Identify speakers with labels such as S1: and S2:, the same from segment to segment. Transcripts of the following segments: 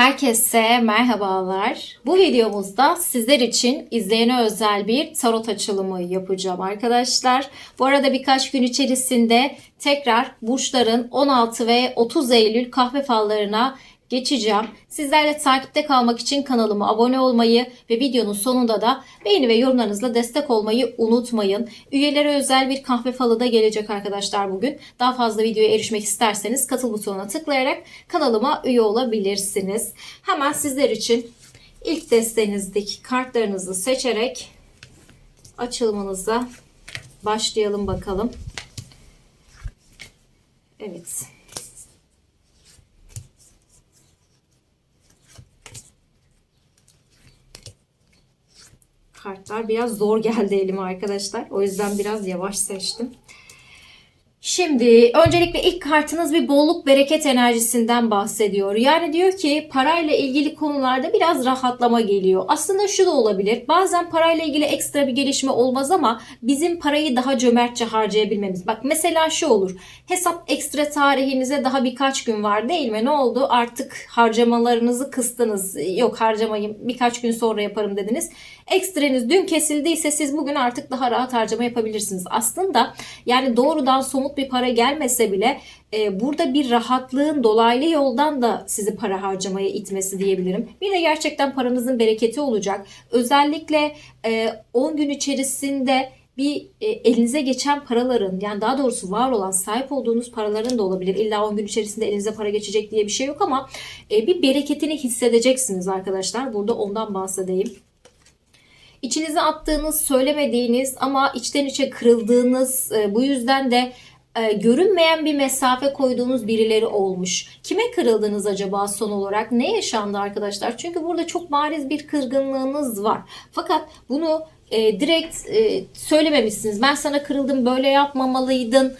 S1: Herkese merhabalar. Bu videomuzda sizler için izleyene özel bir tarot açılımı yapacağım arkadaşlar. Bu arada birkaç gün içerisinde tekrar burçların 16 ve 30 Eylül kahve fallarına geçeceğim. Sizlerle takipte kalmak için kanalıma abone olmayı ve videonun sonunda da beğeni ve yorumlarınızla destek olmayı unutmayın. Üyelere özel bir kahve falı da gelecek arkadaşlar bugün. Daha fazla videoya erişmek isterseniz katıl butonuna tıklayarak kanalıma üye olabilirsiniz. Hemen sizler için ilk destenizdeki kartlarınızı seçerek açılımınıza başlayalım bakalım. Evet. Kartlar biraz zor geldi elime arkadaşlar. O yüzden biraz yavaş seçtim. Şimdi öncelikle ilk kartınız bir bolluk bereket enerjisinden bahsediyor. Yani diyor ki parayla ilgili konularda biraz rahatlama geliyor. Aslında şu da olabilir. Bazen parayla ilgili ekstra bir gelişme olmaz ama bizim parayı daha cömertçe harcayabilmemiz. Bak mesela şu olur. Hesap ekstra tarihinize daha birkaç gün var değil mi? Ne oldu? Artık harcamalarınızı kıstınız. Yok harcamayayım birkaç gün sonra yaparım dediniz. Ekstreniz dün kesildiyse siz bugün artık daha rahat harcama yapabilirsiniz. Aslında yani doğrudan somut bir para gelmese bile e, burada bir rahatlığın dolaylı yoldan da sizi para harcamaya itmesi diyebilirim. Bir de gerçekten paranızın bereketi olacak. Özellikle e, 10 gün içerisinde bir e, elinize geçen paraların yani daha doğrusu var olan sahip olduğunuz paraların da olabilir. İlla 10 gün içerisinde elinize para geçecek diye bir şey yok ama e, bir bereketini hissedeceksiniz arkadaşlar. Burada ondan bahsedeyim. İçinize attığınız, söylemediğiniz ama içten içe kırıldığınız, e, bu yüzden de e, görünmeyen bir mesafe koyduğunuz birileri olmuş. Kime kırıldınız acaba son olarak? Ne yaşandı arkadaşlar? Çünkü burada çok bariz bir kırgınlığınız var. Fakat bunu e, direkt söylememişsiniz. Ben sana kırıldım, böyle yapmamalıydın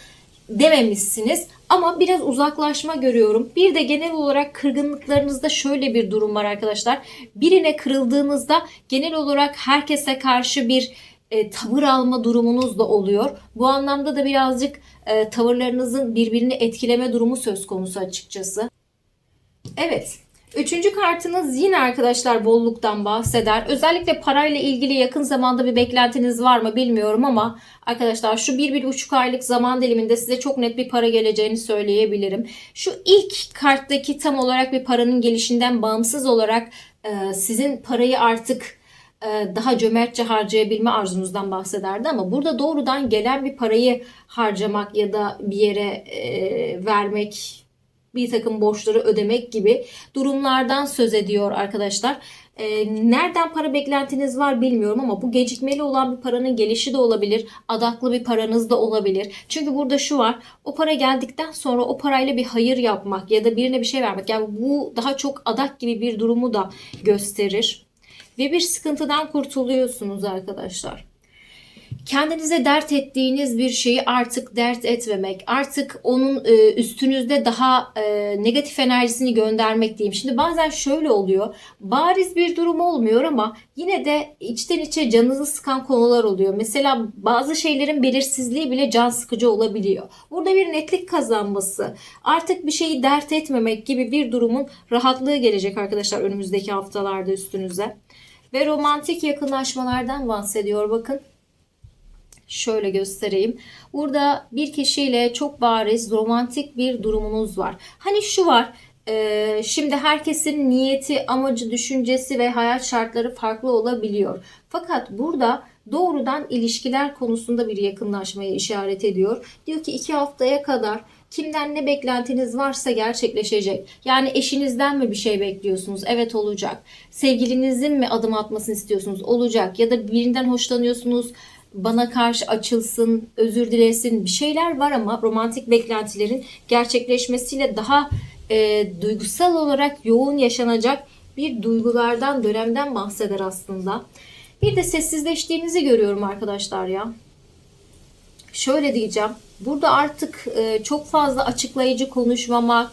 S1: dememişsiniz. Ama biraz uzaklaşma görüyorum. Bir de genel olarak kırgınlıklarınızda şöyle bir durum var arkadaşlar. Birine kırıldığınızda genel olarak herkese karşı bir e, tavır alma durumunuz da oluyor. Bu anlamda da birazcık e, tavırlarınızın birbirini etkileme durumu söz konusu açıkçası. Evet. Üçüncü kartınız yine arkadaşlar bolluktan bahseder. Özellikle parayla ilgili yakın zamanda bir beklentiniz var mı bilmiyorum ama arkadaşlar şu bir, bir buçuk aylık zaman diliminde size çok net bir para geleceğini söyleyebilirim. Şu ilk karttaki tam olarak bir paranın gelişinden bağımsız olarak e, sizin parayı artık e, daha cömertçe harcayabilme arzunuzdan bahsederdi ama burada doğrudan gelen bir parayı harcamak ya da bir yere e, vermek bir takım borçları ödemek gibi durumlardan söz ediyor arkadaşlar. E, nereden para beklentiniz var bilmiyorum ama bu gecikmeli olan bir paranın gelişi de olabilir. Adaklı bir paranız da olabilir. Çünkü burada şu var. O para geldikten sonra o parayla bir hayır yapmak ya da birine bir şey vermek. Yani bu daha çok adak gibi bir durumu da gösterir. Ve bir sıkıntıdan kurtuluyorsunuz arkadaşlar kendinize dert ettiğiniz bir şeyi artık dert etmemek, artık onun e, üstünüzde daha e, negatif enerjisini göndermek diyeyim. Şimdi bazen şöyle oluyor. Bariz bir durum olmuyor ama yine de içten içe canınızı sıkan konular oluyor. Mesela bazı şeylerin belirsizliği bile can sıkıcı olabiliyor. Burada bir netlik kazanması, artık bir şeyi dert etmemek gibi bir durumun rahatlığı gelecek arkadaşlar önümüzdeki haftalarda üstünüze. Ve romantik yakınlaşmalardan bahsediyor bakın. Şöyle göstereyim. Burada bir kişiyle çok bariz romantik bir durumunuz var. Hani şu var. E, şimdi herkesin niyeti, amacı, düşüncesi ve hayat şartları farklı olabiliyor. Fakat burada doğrudan ilişkiler konusunda bir yakınlaşmaya işaret ediyor. Diyor ki iki haftaya kadar kimden ne beklentiniz varsa gerçekleşecek. Yani eşinizden mi bir şey bekliyorsunuz? Evet olacak. Sevgilinizin mi adım atmasını istiyorsunuz? Olacak. Ya da birinden hoşlanıyorsunuz bana karşı açılsın, özür dilesin bir şeyler var ama romantik beklentilerin gerçekleşmesiyle daha e, duygusal olarak yoğun yaşanacak bir duygulardan, dönemden bahseder aslında. Bir de sessizleştiğinizi görüyorum arkadaşlar ya. Şöyle diyeceğim. Burada artık e, çok fazla açıklayıcı konuşmamak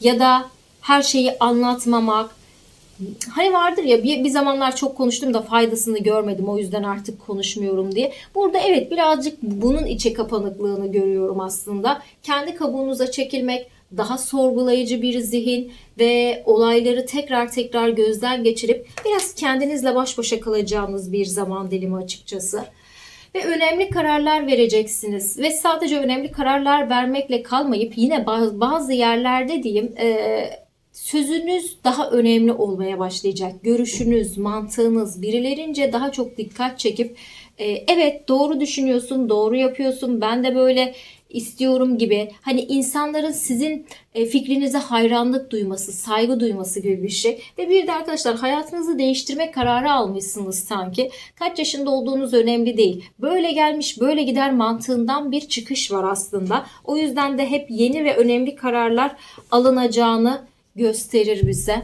S1: ya da her şeyi anlatmamak Hani vardır ya bir, bir zamanlar çok konuştum da faydasını görmedim o yüzden artık konuşmuyorum diye. Burada evet birazcık bunun içe kapanıklığını görüyorum aslında. Kendi kabuğunuza çekilmek, daha sorgulayıcı bir zihin ve olayları tekrar tekrar gözden geçirip biraz kendinizle baş başa kalacağınız bir zaman dilimi açıkçası ve önemli kararlar vereceksiniz. Ve sadece önemli kararlar vermekle kalmayıp yine bazı, yerlerde diyeyim sözünüz daha önemli olmaya başlayacak. Görüşünüz, mantığınız birilerince daha çok dikkat çekip e, evet doğru düşünüyorsun, doğru yapıyorsun, ben de böyle istiyorum gibi hani insanların sizin e, fikrinize hayranlık duyması, saygı duyması gibi bir şey. Ve bir de arkadaşlar hayatınızı değiştirme kararı almışsınız sanki. Kaç yaşında olduğunuz önemli değil. Böyle gelmiş böyle gider mantığından bir çıkış var aslında. O yüzden de hep yeni ve önemli kararlar alınacağını gösterir bize.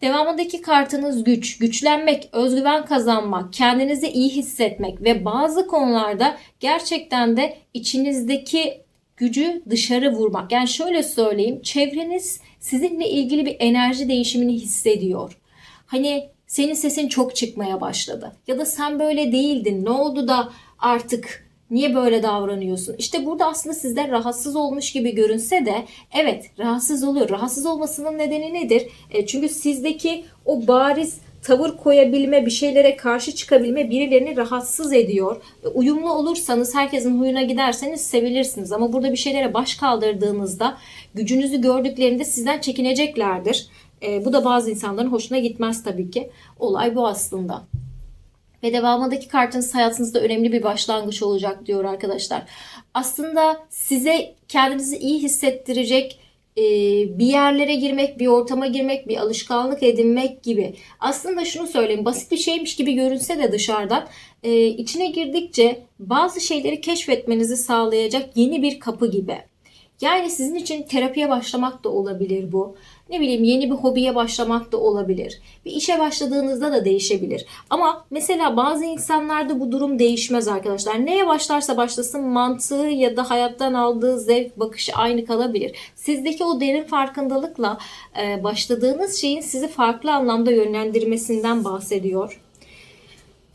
S1: Devamındaki kartınız güç, güçlenmek, özgüven kazanmak, kendinizi iyi hissetmek ve bazı konularda gerçekten de içinizdeki gücü dışarı vurmak. Yani şöyle söyleyeyim, çevreniz sizinle ilgili bir enerji değişimini hissediyor. Hani senin sesin çok çıkmaya başladı ya da sen böyle değildin. Ne oldu da artık Niye böyle davranıyorsun? İşte burada aslında sizden rahatsız olmuş gibi görünse de evet rahatsız oluyor. Rahatsız olmasının nedeni nedir? E, çünkü sizdeki o bariz tavır koyabilme, bir şeylere karşı çıkabilme birilerini rahatsız ediyor. E, uyumlu olursanız, herkesin huyuna giderseniz sevilirsiniz. Ama burada bir şeylere baş kaldırdığınızda gücünüzü gördüklerinde sizden çekineceklerdir. E, bu da bazı insanların hoşuna gitmez tabii ki. Olay bu aslında. Ve devamındaki kartınız hayatınızda önemli bir başlangıç olacak diyor arkadaşlar. Aslında size kendinizi iyi hissettirecek e, bir yerlere girmek, bir ortama girmek, bir alışkanlık edinmek gibi. Aslında şunu söyleyeyim, basit bir şeymiş gibi görünse de dışarıdan e, içine girdikçe bazı şeyleri keşfetmenizi sağlayacak yeni bir kapı gibi. Yani sizin için terapiye başlamak da olabilir bu. Ne bileyim yeni bir hobiye başlamak da olabilir. Bir işe başladığınızda da değişebilir. Ama mesela bazı insanlarda bu durum değişmez arkadaşlar. Neye başlarsa başlasın mantığı ya da hayattan aldığı zevk bakışı aynı kalabilir. Sizdeki o derin farkındalıkla e, başladığınız şeyin sizi farklı anlamda yönlendirmesinden bahsediyor.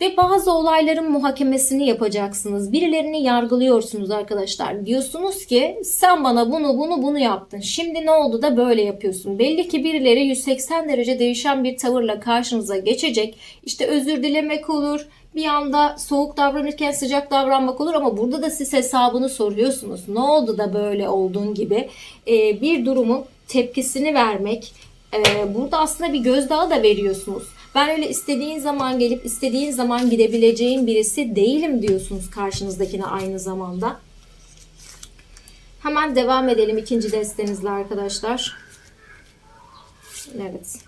S1: Ve bazı olayların muhakemesini yapacaksınız. Birilerini yargılıyorsunuz arkadaşlar. Diyorsunuz ki sen bana bunu bunu bunu yaptın. Şimdi ne oldu da böyle yapıyorsun. Belli ki birileri 180 derece değişen bir tavırla karşınıza geçecek. İşte özür dilemek olur. Bir anda soğuk davranırken sıcak davranmak olur ama burada da siz hesabını soruyorsunuz. Ne oldu da böyle olduğun gibi ee, bir durumun tepkisini vermek. Ee, burada aslında bir gözdağı da veriyorsunuz. Ben öyle istediğin zaman gelip istediğin zaman gidebileceğin birisi değilim diyorsunuz karşınızdakine aynı zamanda. Hemen devam edelim ikinci destenizle arkadaşlar. Evet.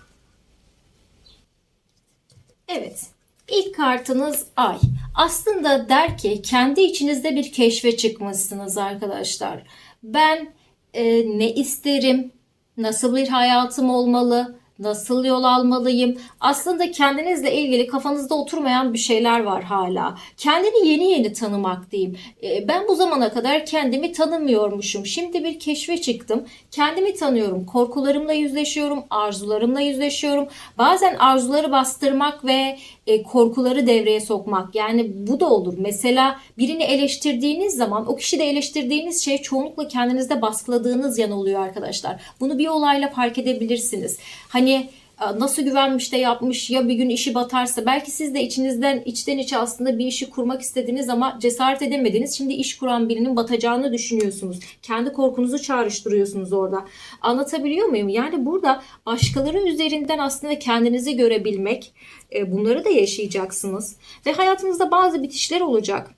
S1: Evet. İlk kartınız ay. Aslında der ki kendi içinizde bir keşfe çıkmışsınız arkadaşlar. Ben e, ne isterim? Nasıl bir hayatım olmalı? Nasıl yol almalıyım? Aslında kendinizle ilgili kafanızda oturmayan bir şeyler var hala. Kendini yeni yeni tanımak diyeyim. Ee, ben bu zamana kadar kendimi tanımıyormuşum. Şimdi bir keşfe çıktım. Kendimi tanıyorum. Korkularımla yüzleşiyorum. Arzularımla yüzleşiyorum. Bazen arzuları bastırmak ve e, korkuları devreye sokmak. Yani bu da olur. Mesela birini eleştirdiğiniz zaman o kişide eleştirdiğiniz şey çoğunlukla kendinizde baskıladığınız yan oluyor arkadaşlar. Bunu bir olayla fark edebilirsiniz. Hani nasıl güvenmiş de yapmış ya bir gün işi batarsa belki siz de içinizden içten içe aslında bir işi kurmak istediniz ama cesaret edemediniz. Şimdi iş kuran birinin batacağını düşünüyorsunuz. Kendi korkunuzu çağrıştırıyorsunuz orada. Anlatabiliyor muyum? Yani burada başkaları üzerinden aslında kendinizi görebilmek e, bunları da yaşayacaksınız. Ve hayatınızda bazı bitişler olacak.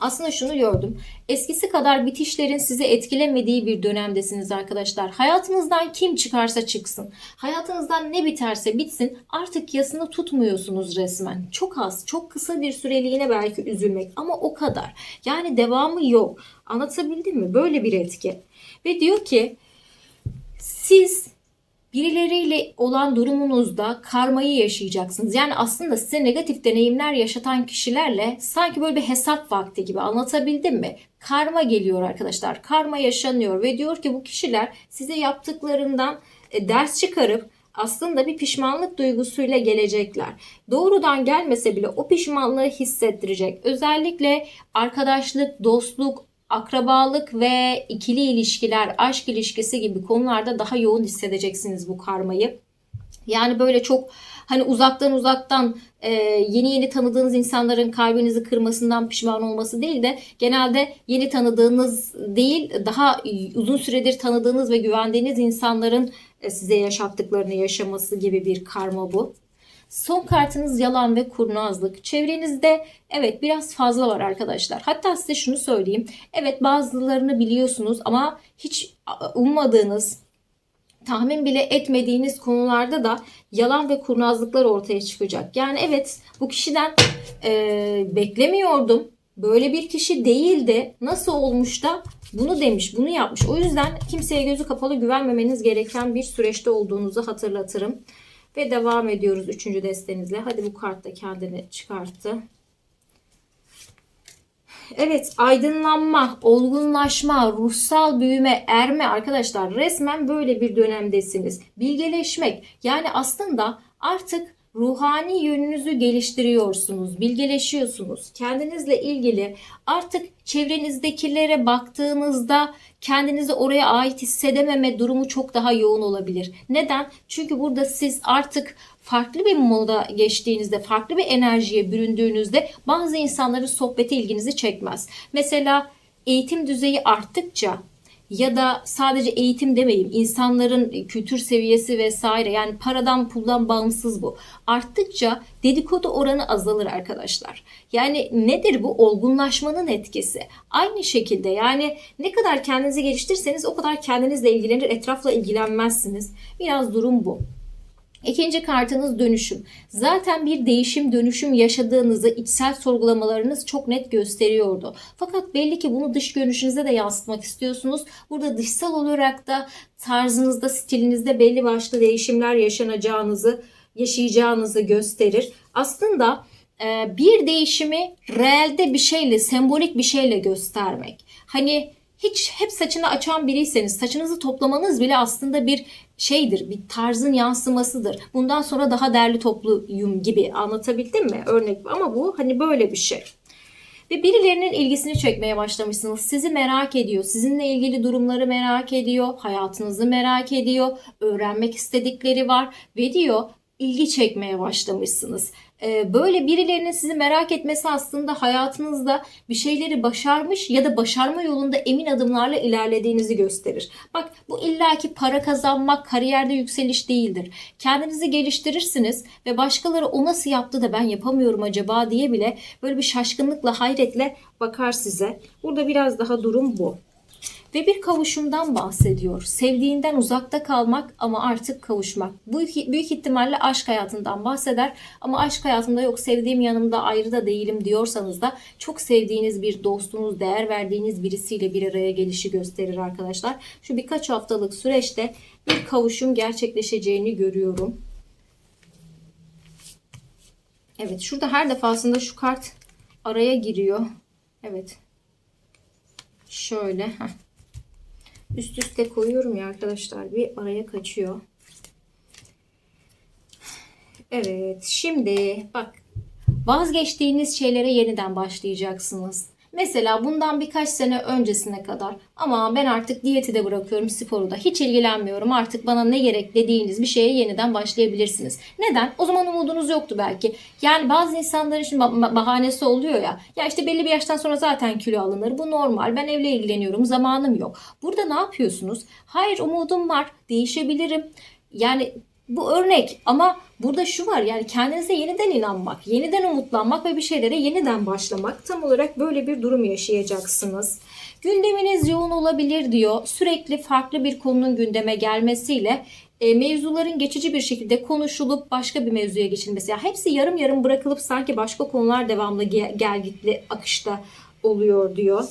S1: Aslında şunu gördüm. Eskisi kadar bitişlerin sizi etkilemediği bir dönemdesiniz arkadaşlar. Hayatınızdan kim çıkarsa çıksın. Hayatınızdan ne biterse bitsin artık yasını tutmuyorsunuz resmen. Çok az, çok kısa bir süreliğine belki üzülmek ama o kadar. Yani devamı yok. Anlatabildim mi? Böyle bir etki. Ve diyor ki siz birileriyle olan durumunuzda karmayı yaşayacaksınız. Yani aslında size negatif deneyimler yaşatan kişilerle sanki böyle bir hesap vakti gibi anlatabildim mi? Karma geliyor arkadaşlar. Karma yaşanıyor ve diyor ki bu kişiler size yaptıklarından e, ders çıkarıp aslında bir pişmanlık duygusuyla gelecekler. Doğrudan gelmese bile o pişmanlığı hissettirecek. Özellikle arkadaşlık, dostluk, akrabalık ve ikili ilişkiler, aşk ilişkisi gibi konularda daha yoğun hissedeceksiniz bu karmayı. Yani böyle çok hani uzaktan uzaktan e, yeni yeni tanıdığınız insanların kalbinizi kırmasından pişman olması değil de genelde yeni tanıdığınız değil daha uzun süredir tanıdığınız ve güvendiğiniz insanların e, size yaşattıklarını yaşaması gibi bir karma bu. Son kartınız yalan ve kurnazlık. Çevrenizde evet biraz fazla var arkadaşlar. Hatta size şunu söyleyeyim. Evet bazılarını biliyorsunuz ama hiç ummadığınız, tahmin bile etmediğiniz konularda da yalan ve kurnazlıklar ortaya çıkacak. Yani evet bu kişiden e, beklemiyordum. Böyle bir kişi değildi. Nasıl olmuş da bunu demiş, bunu yapmış. O yüzden kimseye gözü kapalı güvenmemeniz gereken bir süreçte olduğunuzu hatırlatırım. Ve devam ediyoruz üçüncü destenizle. Hadi bu kart da kendini çıkarttı. Evet aydınlanma, olgunlaşma, ruhsal büyüme, erme arkadaşlar resmen böyle bir dönemdesiniz. Bilgeleşmek yani aslında artık ruhani yönünüzü geliştiriyorsunuz, bilgeleşiyorsunuz. Kendinizle ilgili artık çevrenizdekilere baktığınızda kendinizi oraya ait hissedememe durumu çok daha yoğun olabilir. Neden? Çünkü burada siz artık farklı bir moda geçtiğinizde, farklı bir enerjiye büründüğünüzde bazı insanların sohbeti ilginizi çekmez. Mesela eğitim düzeyi arttıkça ya da sadece eğitim demeyeyim insanların kültür seviyesi vesaire yani paradan puldan bağımsız bu. Arttıkça dedikodu oranı azalır arkadaşlar. Yani nedir bu? Olgunlaşmanın etkisi. Aynı şekilde yani ne kadar kendinizi geliştirseniz o kadar kendinizle ilgilenir, etrafla ilgilenmezsiniz. Biraz durum bu. İkinci kartınız dönüşüm. Zaten bir değişim dönüşüm yaşadığınızı içsel sorgulamalarınız çok net gösteriyordu. Fakat belli ki bunu dış görünüşünüze de yansıtmak istiyorsunuz. Burada dışsal olarak da tarzınızda, stilinizde belli başlı değişimler yaşanacağınızı, yaşayacağınızı gösterir. Aslında e, bir değişimi reelde bir şeyle, sembolik bir şeyle göstermek. Hani hiç hep saçını açan biriyseniz saçınızı toplamanız bile aslında bir şeydir, bir tarzın yansımasıdır. Bundan sonra daha derli topluyum gibi anlatabildim mi? Örnek ama bu hani böyle bir şey. Ve birilerinin ilgisini çekmeye başlamışsınız. Sizi merak ediyor. Sizinle ilgili durumları merak ediyor. Hayatınızı merak ediyor. Öğrenmek istedikleri var. Ve diyor ilgi çekmeye başlamışsınız. Ee, böyle birilerinin sizi merak etmesi aslında hayatınızda bir şeyleri başarmış ya da başarma yolunda emin adımlarla ilerlediğinizi gösterir. Bak bu illaki para kazanmak, kariyerde yükseliş değildir. Kendinizi geliştirirsiniz ve başkaları o nasıl yaptı da ben yapamıyorum acaba diye bile böyle bir şaşkınlıkla, hayretle bakar size. Burada biraz daha durum bu ve bir kavuşumdan bahsediyor. Sevdiğinden uzakta kalmak ama artık kavuşmak. Bu büyük ihtimalle aşk hayatından bahseder ama aşk hayatımda yok sevdiğim yanımda ayrı da değilim diyorsanız da çok sevdiğiniz bir dostunuz, değer verdiğiniz birisiyle bir araya gelişi gösterir arkadaşlar. Şu birkaç haftalık süreçte bir kavuşum gerçekleşeceğini görüyorum. Evet şurada her defasında şu kart araya giriyor. Evet. Şöyle. Üst üste koyuyorum ya arkadaşlar bir araya kaçıyor. Evet şimdi bak vazgeçtiğiniz şeylere yeniden başlayacaksınız. Mesela bundan birkaç sene öncesine kadar ama ben artık diyeti de bırakıyorum sporu da hiç ilgilenmiyorum artık bana ne gerek dediğiniz bir şeye yeniden başlayabilirsiniz. Neden? O zaman umudunuz yoktu belki. Yani bazı insanların şimdi bahanesi oluyor ya ya işte belli bir yaştan sonra zaten kilo alınır bu normal ben evle ilgileniyorum zamanım yok. Burada ne yapıyorsunuz? Hayır umudum var değişebilirim. Yani bu örnek ama burada şu var yani kendinize yeniden inanmak, yeniden umutlanmak ve bir şeylere yeniden başlamak tam olarak böyle bir durum yaşayacaksınız. Gündeminiz yoğun olabilir diyor. Sürekli farklı bir konunun gündeme gelmesiyle e, mevzuların geçici bir şekilde konuşulup başka bir mevzuya geçilmesi. Yani hepsi yarım yarım bırakılıp sanki başka konular devamlı gel, gitli akışta oluyor diyor.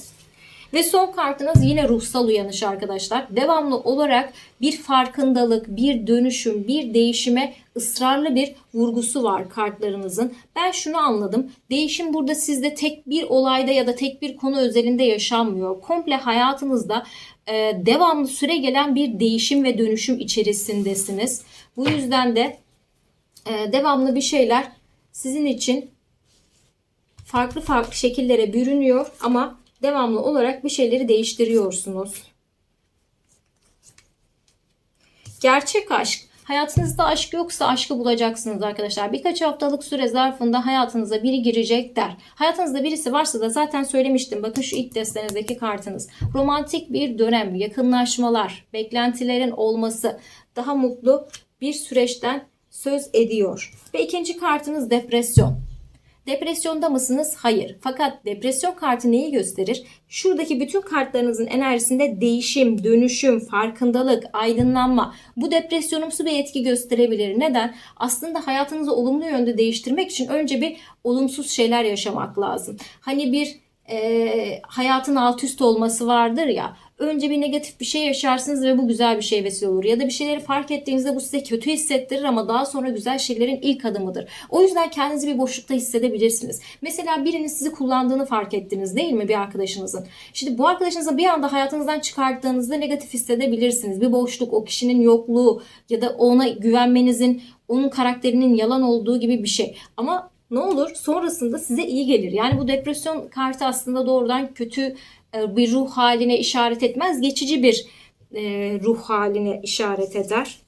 S1: Ve son kartınız yine ruhsal uyanış arkadaşlar. Devamlı olarak bir farkındalık, bir dönüşüm, bir değişime ısrarlı bir vurgusu var kartlarınızın. Ben şunu anladım. Değişim burada sizde tek bir olayda ya da tek bir konu özelinde yaşanmıyor. Komple hayatınızda e, devamlı süre gelen bir değişim ve dönüşüm içerisindesiniz. Bu yüzden de e, devamlı bir şeyler sizin için farklı farklı şekillere bürünüyor ama devamlı olarak bir şeyleri değiştiriyorsunuz. Gerçek aşk. Hayatınızda aşk yoksa aşkı bulacaksınız arkadaşlar. Birkaç haftalık süre zarfında hayatınıza biri girecek der. Hayatınızda birisi varsa da zaten söylemiştim. Bakın şu ilk destenizdeki kartınız. Romantik bir dönem, yakınlaşmalar, beklentilerin olması, daha mutlu bir süreçten söz ediyor. Ve ikinci kartınız depresyon. Depresyonda mısınız? Hayır. Fakat depresyon kartı neyi gösterir? Şuradaki bütün kartlarınızın enerjisinde değişim, dönüşüm, farkındalık, aydınlanma bu depresyonumsu bir etki gösterebilir. Neden? Aslında hayatınızı olumlu yönde değiştirmek için önce bir olumsuz şeyler yaşamak lazım. Hani bir e, hayatın alt üst olması vardır ya. Önce bir negatif bir şey yaşarsınız ve bu güzel bir şey vesile olur. Ya da bir şeyleri fark ettiğinizde bu size kötü hissettirir ama daha sonra güzel şeylerin ilk adımıdır. O yüzden kendinizi bir boşlukta hissedebilirsiniz. Mesela birinin sizi kullandığını fark ettiniz değil mi bir arkadaşınızın? Şimdi bu arkadaşınızı bir anda hayatınızdan çıkarttığınızda negatif hissedebilirsiniz. Bir boşluk, o kişinin yokluğu ya da ona güvenmenizin, onun karakterinin yalan olduğu gibi bir şey. Ama ne olur sonrasında size iyi gelir. Yani bu depresyon kartı aslında doğrudan kötü e, bir ruh haline işaret etmez. Geçici bir e, ruh haline işaret eder.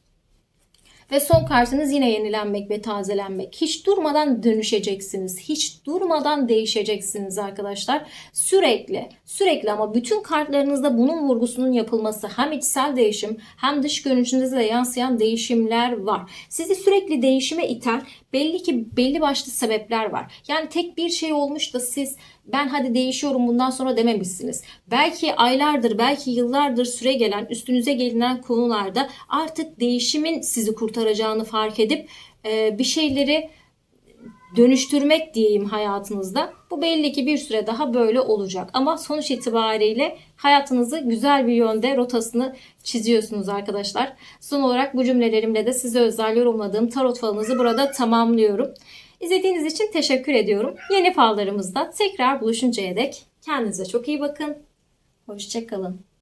S1: Ve son kartınız yine yenilenmek ve tazelenmek. Hiç durmadan dönüşeceksiniz. Hiç durmadan değişeceksiniz arkadaşlar. Sürekli, sürekli ama bütün kartlarınızda bunun vurgusunun yapılması hem içsel değişim hem dış görünüşünüzde de yansıyan değişimler var. Sizi sürekli değişime iten belli ki belli başlı sebepler var. Yani tek bir şey olmuş da siz ben hadi değişiyorum bundan sonra dememişsiniz. Belki aylardır, belki yıllardır süre gelen, üstünüze gelinen konularda artık değişimin sizi kurtaracağını fark edip bir şeyleri dönüştürmek diyeyim hayatınızda. Bu belli ki bir süre daha böyle olacak. Ama sonuç itibariyle hayatınızı güzel bir yönde rotasını çiziyorsunuz arkadaşlar. Son olarak bu cümlelerimle de size özel yorumladığım tarot falınızı burada tamamlıyorum. İzlediğiniz için teşekkür ediyorum. Yeni fallarımızda tekrar buluşuncaya dek kendinize çok iyi bakın. Hoşçakalın.